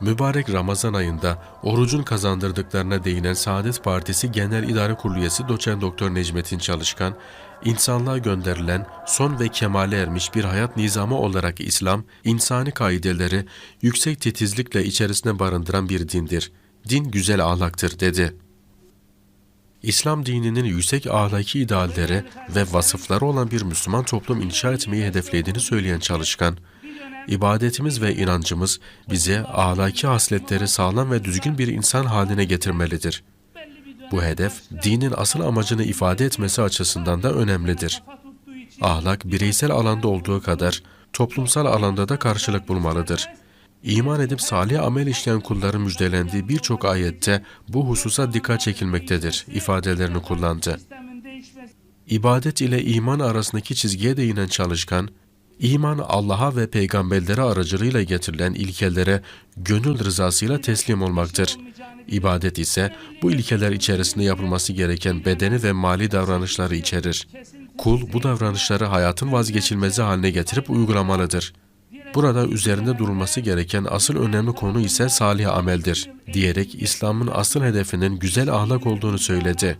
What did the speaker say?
Mübarek Ramazan ayında orucun kazandırdıklarına değinen Saadet Partisi Genel İdare Kurulu üyesi Doçent Doktor Necmettin Çalışkan, insanlığa gönderilen son ve kemale ermiş bir hayat nizamı olarak İslam, insani kaideleri yüksek titizlikle içerisine barındıran bir dindir. Din güzel ahlaktır dedi. İslam dininin yüksek ahlaki idealleri ve vasıfları olan bir Müslüman toplum inşa etmeyi hedeflediğini söyleyen Çalışkan, İbadetimiz ve inancımız bize ahlaki hasletleri sağlam ve düzgün bir insan haline getirmelidir. Bu hedef, dinin asıl amacını ifade etmesi açısından da önemlidir. Ahlak, bireysel alanda olduğu kadar toplumsal alanda da karşılık bulmalıdır. İman edip salih amel işleyen kulların müjdelendiği birçok ayette bu hususa dikkat çekilmektedir ifadelerini kullandı. İbadet ile iman arasındaki çizgiye değinen çalışkan, İman Allah'a ve peygamberlere aracılığıyla getirilen ilkelere gönül rızasıyla teslim olmaktır. İbadet ise bu ilkeler içerisinde yapılması gereken bedeni ve mali davranışları içerir. Kul bu davranışları hayatın vazgeçilmezi haline getirip uygulamalıdır. Burada üzerinde durulması gereken asıl önemli konu ise salih ameldir, diyerek İslam'ın asıl hedefinin güzel ahlak olduğunu söyledi.